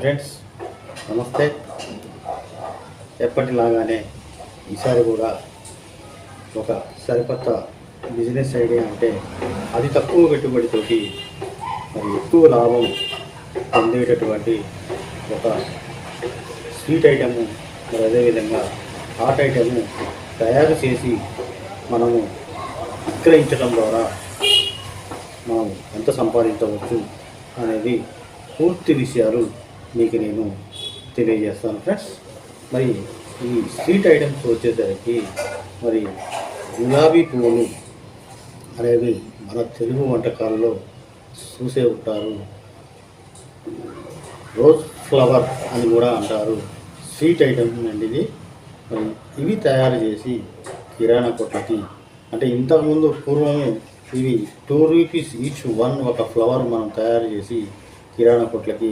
Friends నమస్తే. ఎప్పటిలాగానే ఈసారి కూడా ఒక సరికొత్త బిజినెస్ ఐడియా అంటే అది తక్కువ పెట్టుబడితోటి మరి ఎక్కువ లాభం పొందేటటువంటి ఒక స్వీట్ ఐటము మరి అదేవిధంగా హాట్ ఐటము తయారు చేసి మనము విక్రయించడం ద్వారా మనం ఎంత సంపాదించవచ్చు అనేది పూర్తి విషయాలు మీకు నేను తెలియజేస్తాను ఫ్రెండ్స్ మరి ఈ స్వీట్ ఐటమ్స్ వచ్చేసరికి మరి గులాబీ పువ్వులు అనేవి మన తెలుగు వంటకాల్లో చూసే ఉంటారు. రోజ్ ఫ్లవర్ అని కూడా అంటారు. స్వీట్ ఐటమ్ అండి ఇది మరి ఇవి తయారు చేసి కిరాణా కొట్లకి అంటే ఇంతకుముందు పూర్వమే ఇవి టూ రూపీస్ ఈచ్ వన్ ఒక ఫ్లవర్ మనం తయారు చేసి కిరాణా కొట్లకి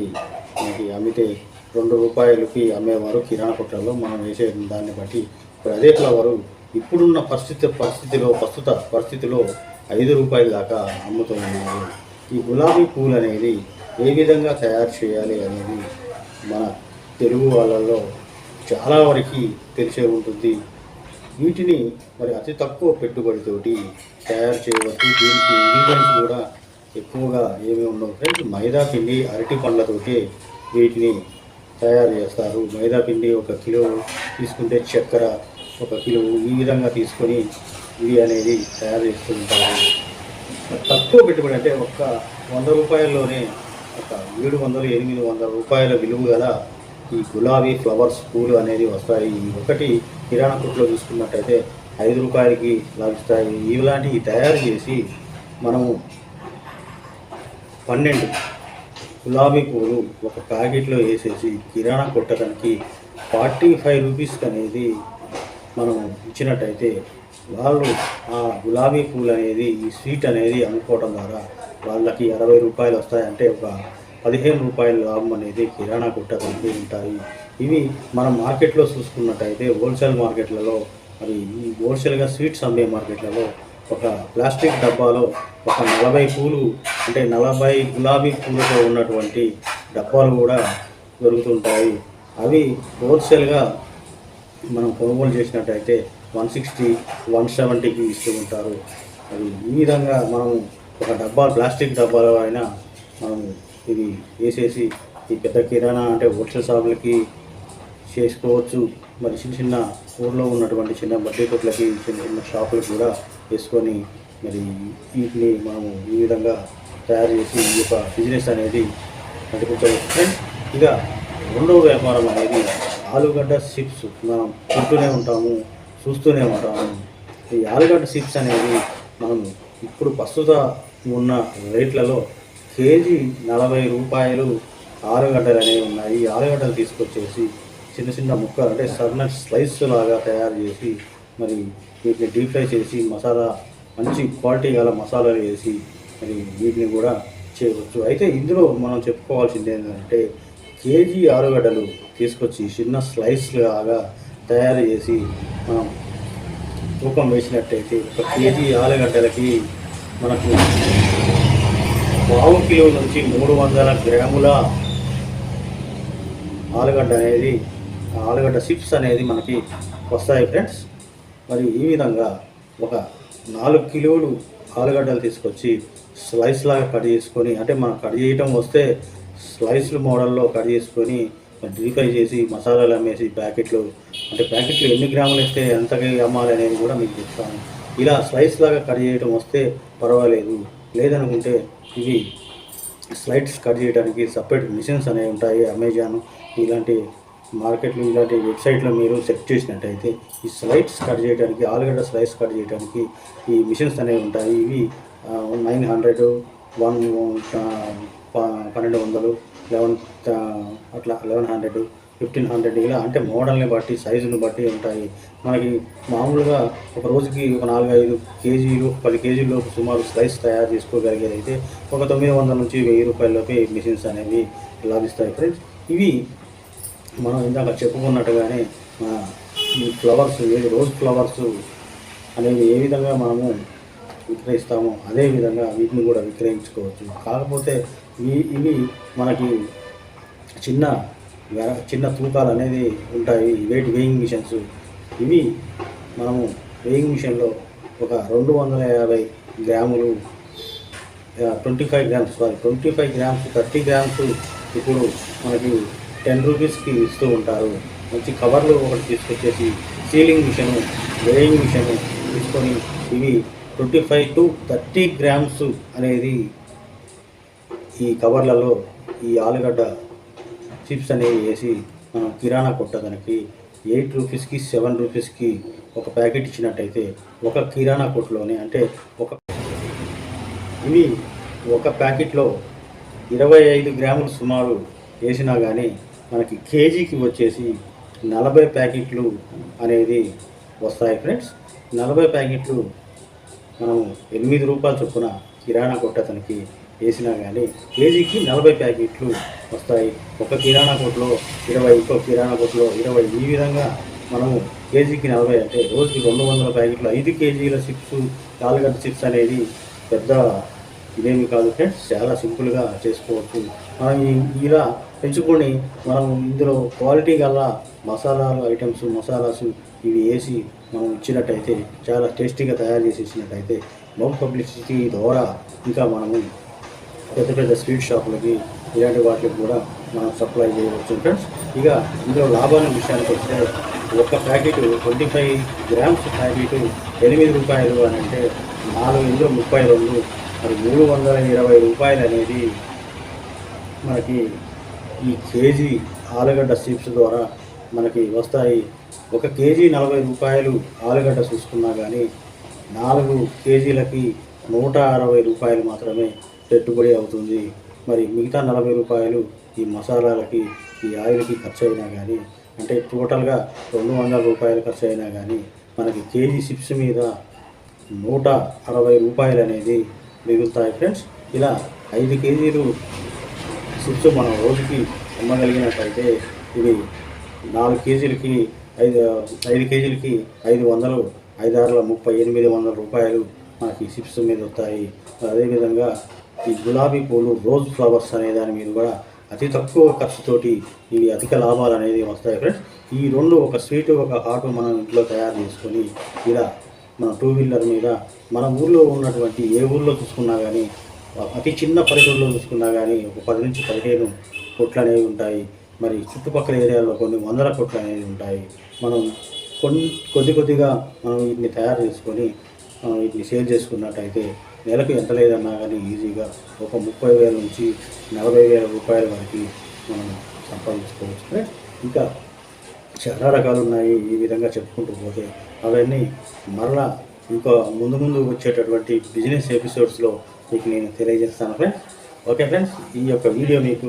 మనకి అమ్మితే రెండు రూపాయలకి అమ్మేవారు కిరాణా కొట్లలో. మనం వేసే దాన్ని బట్టి ఇప్పుడు అదే ఇప్పుడున్న పరిస్థితి పరిస్థితిలో ప్రస్తుత పరిస్థితిలో ఐదు రూపాయల దాకా అమ్ముతూ ఉన్నారు ఈ గులాబీ పూలు అనేది ఏ విధంగా తయారు చేయాలి అనేది మన తెలుగు వాళ్ళలో చాలా వరకు తెలిసే ఉంటుంది. వీటిని మరి అతి తక్కువ పెట్టుబడితోటి తయారు చేయవచ్చు. దీనికి ఇంగ్రీడియంట్స్ కూడా ఎక్కువగా ఏమి ఉండవు. ఫ్రెండ్స్ మైదా పిండి అరటి పండ్లతోటి వీటిని తయారు చేస్తారు. మైదా పిండి ఒక కిలో తీసుకుంటే చక్కెర ఒక కిలో ఈ విధంగా తీసుకొని ఇవి అనేది తయారు చేస్తూ ఉంటారు. తక్కువ పెట్టుబడి అంటే ఒక్క వంద రూపాయల్లోనే ఒక ఏడు వందలు ఎనిమిది వందల రూపాయల విలువ గల ఈ గులాబీ ఫ్లవర్స్ పూలు అనేది వస్తాయి. ఒకటి కిరాణా కొట్లో చూసుకున్నట్టయితే ఐదు రూపాయలకి లభిస్తాయి. ఇలాంటివి తయారు చేసి మనము పన్నెండు. గులాబీ పూలు ఒక ప్యాకెట్లో వేసేసి కిరాణా కొట్టడానికి ఫార్టీ ఫైవ్ రూపీస్కి అనేది మనం ఇచ్చినట్టయితే వాళ్ళు ఆ గులాబీ పూలు అనేది ఈ స్వీట్ అనేది అమ్ముకోవడం ద్వారా వాళ్ళకి అరవై రూపాయలు వస్తాయంటే ఒక పదిహేను రూపాయల లాభం అనేది కిరాణా కొట్టడానికి ఉంటాయి. ఇవి మనం మార్కెట్లో చూసుకున్నట్టయితే హోల్సేల్ మార్కెట్లలో అవి ఈ హోల్సేల్గా స్వీట్స్ అమ్మే మార్కెట్లలో ఒక ప్లాస్టిక్ డబ్బాలో ఒక నలభై పూలు అంటే నలభై గులాబీ పూలతో ఉన్నటువంటి డబ్బాలు కూడా దొరుకుతుంటాయి. అవి హోల్సేల్గా మనం కొనుగోలు చేసినట్టయితే వన్ సిక్స్టీ వన్ సెవెంటీకి ఇస్తూ ఉంటారు. అవి ఈ విధంగా మనం ఒక డబ్బా ప్లాస్టిక్ డబ్బాలో అయినా మనం ఇది వేసేసి ఈ పెద్ద కిరాణా అంటే హోల్సేల్ షాపులకి చేసుకోవచ్చు. మరి చిన్న చిన్న ఊర్లో ఉన్నటువంటి చిన్న బడ్డీ కొట్లకి చిన్న చిన్న షాపులకు కూడా వేసుకొని మరి వీటిని మనము ఈ విధంగా తయారు చేసి ఈ యొక్క బిజినెస్ అనేది నడిపించవచ్చు. ఫ్రెండ్స్ ఇక రెండవ వ్యాపారం అనేది ఆలుగడ్డ చిప్స్. మనం తింటూనే ఉంటాము చూస్తూనే ఉంటాము. ఈ ఆలుగడ్డ చిప్స్ అనేది మనం ఇప్పుడు ప్రస్తుత ఉన్న రేట్లలో కేజీ నలభై రూపాయలు ఆలుగడ్డలు అనేవి ఉన్నాయి. ఈ ఆలుగడ్డలు తీసుకొచ్చేసి చిన్న చిన్న ముక్కలు అంటే సన్న స్లైస్ లాగా తయారు చేసి మరి వీటిని డీప్ ఫ్రై చేసి మసాలా మంచి క్వాలిటీ గల మసాలాలు వేసి మరి వీటిని కూడా చేయవచ్చు. అయితే ఇందులో మనం చెప్పుకోవాల్సింది ఏంటంటే కేజీ ఆలుగడ్డలు తీసుకొచ్చి చిన్న స్లైస్ లాగా తయారు చేసి మనం తూకం వేసినట్టయితే ఒక కేజీ ఆలుగడ్డలకి మనకు పావు కిలో నుంచి మూడు వందల గ్రాముల ఆలుగడ్డ అనేది ఆలుగడ్డ చిప్స్ అనేది మనకి వస్తాయి ఫ్రెండ్స్ మరి ఈ విధంగా ఒక నాలుగు కిలోలు ఆలుగడ్డలు తీసుకొచ్చి స్లైస్ లాగా కట్ చేసుకొని అంటే మనం కట్ చేయటం వస్తే స్లైస్లు మోడల్లో కట్ చేసుకొని డీప్ ఫ్రై చేసి మసాలాలు అమ్మేసి ప్యాకెట్లు అంటే ప్యాకెట్లు ఎన్ని గ్రాములు వేస్తే ఎంతకి అమ్మాలి అనేది కూడా మీకు చెప్తాను. ఇలా స్లైస్ లాగా కట్ చేయటం వస్తే పర్వాలేదు. లేదనుకుంటే ఇవి స్లైడ్స్ కట్ చేయడానికి సపరేట్ మిషన్స్ అనేవి ఉంటాయి అమెజాన్ ఇలాంటి మార్కెట్లో ఇలాంటి వెబ్సైట్లో మీరు సెట్ చేసినట్టయితే ఈ స్లైడ్స్ కట్ చేయడానికి ఆలుగడ్డ స్లైడ్స్ కట్ చేయడానికి ఈ మిషన్స్ అనేవి ఉంటాయి. ఇవి నైన్ హండ్రెడ్ వన్ పన్నెండు వందలు లెవెన్ అట్లా లెవెన్ హండ్రెడ్ ఫిఫ్టీన్ హండ్రెడ్ ఇలా అంటే మోడల్ని బట్టి సైజుని బట్టి ఉంటాయి. మనకి మామూలుగా ఒక రోజుకి ఒక నాలుగు ఐదు కేజీలు పది కేజీలు సుమారు స్లైస్ తయారు చేసుకోగలిగేది అయితే ఒక తొమ్మిది వందల నుంచి వెయ్యి రూపాయలలోపే మిషన్స్ అనేవి లభిస్తాయి. ఫ్రెండ్స్ ఇవి మనం ఇందాక చెప్పుకున్నట్టుగానే మన ఈ ఫ్లవర్స్ ఏడు రోజ్ ఫ్లవర్స్ అనేవి ఏ విధంగా మనము విక్రయిస్తామో అదే విధంగా వీటిని కూడా విక్రయించుకోవచ్చు. కాకపోతే ఈ ఇవి మనకి చిన్న చిన్న తూకాలు అనేది ఉంటాయి వెయిట్ వేయింగ్ మిషన్స్ ఇవి మనము వేయింగ్ మిషన్లో ఒక రెండు వందల యాభై గ్రాములు twenty five grams sorry twenty five grams thirty grams ఇప్పుడు మనకి టెన్ రూపీస్కి ఇస్తూ ఉంటారు. మంచి కవర్లు ఒకటి తీసుకొచ్చేసి సీలింగ్ మిషను వేయింగ్ మిషను తీసుకొని ఇవి twenty five to thirty grams అనేది ఈ కవర్లలో ఈ ఆలుగడ్డ చిప్స్ అనేవి వేసి మనం కిరాణా కొట్టడానికి ఎయిట్ రూపీస్కి సెవెన్ రూపీస్కి ఒక ప్యాకెట్ ఇచ్చినట్టయితే ఒక కిరాణా కొట్టులోనే అంటే ఒక ఇవి ఒక ప్యాకెట్లో ఇరవై ఐదు గ్రాములు సుమారు వేసినా కానీ మనకి కేజీకి వచ్చేసి నలభై ప్యాకెట్లు అనేది వస్తాయి ఫ్రెండ్స్. నలభై ప్యాకెట్లు మనం ఎనిమిది రూపాయల చొప్పున కిరాణా కొట్టతనికి వేసినా కానీ కేజీకి నలభై ప్యాకెట్లు వస్తాయి. ఒక కిరాణా కొట్లో ఇరవై ఇంకో కిరాణా కొట్లో ఇరవై. ఈ విధంగా మనము కేజీకి నలభై అంటే రోజుకి రెండు వందల ప్యాకెట్లు ఐదు కేజీల చిప్స్ కాలుగడ్డ చిప్స్ అనేది పెద్ద ఇదేమి కాదు ఫ్రెండ్స్. చాలా సింపుల్గా చేసుకోవచ్చు. మనం ఇలా పెంచుకొని మనం ఇందులో క్వాలిటీ గల మసాలాలు ఐటమ్స్ మసాలాస్ ఇవి వేసి మనం ఇచ్చినట్టయితే చాలా టేస్టీగా తయారు చేసి ఇచ్చినట్టయితే మౌత్ పబ్లిసిటీ ద్వారా ఇంకా మనము పెద్ద పెద్ద స్వీట్ షాపులకి ఇలాంటి వాటికి కూడా మనం సప్లై చేయవచ్చు. ఫ్రెండ్స్ ఇక ఇందులో లాభాల విషయానికి వస్తే ఒక packet twenty five grams packet ఎనిమిది రూపాయలు అని అంటే నాలుగు ఇందులో ముప్పై రెండు మరి మూడు వందల ఇరవై రూపాయలు అనేది మనకి ఈ కేజీ ఆలుగడ్డ చిప్స్ ద్వారా మనకి వస్తాయి. ఒక కేజీ నలభై రూపాయలు ఆలుగడ్డ చూసుకున్నా కానీ నాలుగు కేజీలకి నూట అరవై రూపాయలు మాత్రమే పెట్టుబడి అవుతుంది. మరి మిగతా నలభై రూపాయలు ఈ మసాలాలకి ఈ ఆయిల్కి ఖర్చు అయినా కానీ అంటే టోటల్గా రెండు వందల రూపాయలు ఖర్చు అయినా కానీ మనకి కేజీ చిప్స్ మీద నూట అరవై రూపాయలు అనేది మిగులుతాయి ఫ్రెండ్స్. ఇలా ఐదు కేజీలు చిప్స్ మనం రోజుకి అమ్మగలిగినట్టయితే ఇవి నాలుగు కేజీలకి ఐదు ఐదు కేజీలకి ఐదు వందలు ఐదారుల ముప్పై ఎనిమిది వందల రూపాయలు మనకి చిప్స్ మీద వస్తాయి. అదేవిధంగా ఈ గులాబీ పూలు రోజ్ ఫ్లవర్స్ అనే దాని మీద కూడా అతి తక్కువ ఖర్చుతోటి ఇవి అధిక లాభాలు అనేది వస్తాయి ఫ్రెండ్స్. ఈ రెండు ఒక స్వీట్ ఒక హాట్ మనం ఇంట్లో తయారు చేసుకొని ఇలా మన టూ వీలర్ మీద మన ఊళ్ళో ఉన్నటువంటి ఏ ఊళ్ళో చూసుకున్నా కానీ అతి చిన్న పల్లెటూరులో చూసుకున్నా కానీ ఒక పది నుంచి పదిహేను కొట్లు అనేవి ఉంటాయి. మరి చుట్టుపక్కల ఏరియాలో కొన్ని వందల కొట్లు అనేవి ఉంటాయి. మనం కొన్ని కొద్ది కొద్దిగా మనం వీటిని తయారు చేసుకొని వీటిని సేల్ చేసుకున్నట్టయితే నెలకు ఎంత లేదన్నా కానీ ఈజీగా ఒక ముప్పై వేల నుంచి నలభై వేల రూపాయల వరకు మనం సంపాదించుకోవచ్చు. ఇంకా చాలా రకాలు ఉన్నాయి ఈ విధంగా చెప్పుకుంటూ పోతే. అవన్నీ మరలా ఇంకా ముందు ముందు వచ్చేటటువంటి బిజినెస్ ఎపిసోడ్స్లో మీకు నేను తెలియజేస్తాను ఫ్రెండ్స్ ఓకే ఫ్రెండ్స్ ఈ యొక్క వీడియో మీకు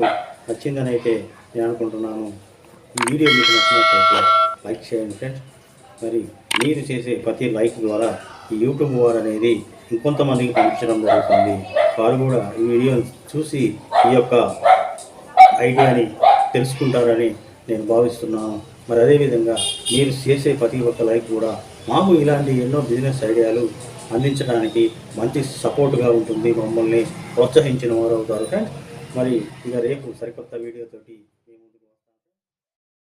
నచ్చిందని అయితే నేను అనుకుంటున్నాను. ఈ వీడియో మీకు నచ్చినట్లయితే లైక్ చేయండి ఫ్రెండ్స్ మరి మీరు చేసే ప్రతి లైక్ ద్వారా ఈ యూట్యూబ్ వారు అనేది ఇంకొంతమందికి పంపించడం జరుగుతుంది. వారు కూడా ఈ వీడియోని చూసి ఈ యొక్క ఐడియాని తెలుసుకుంటారని నేను భావిస్తున్నాను. మరి అదేవిధంగా మీరు చేసే ప్రతి ఒక్క లైక్ కూడా మాకు ఇలాంటి ఎన్నో బిజినెస్ ఐడియాలు అందించడానికి మంచి సపోర్ట్గా ఉంటుంది. మమ్మల్ని ప్రోత్సహించిన వారు అవుతారు. ఫ్రెండ్స్ మరి ఇక రేపు సరికొత్త వీడియోతోటి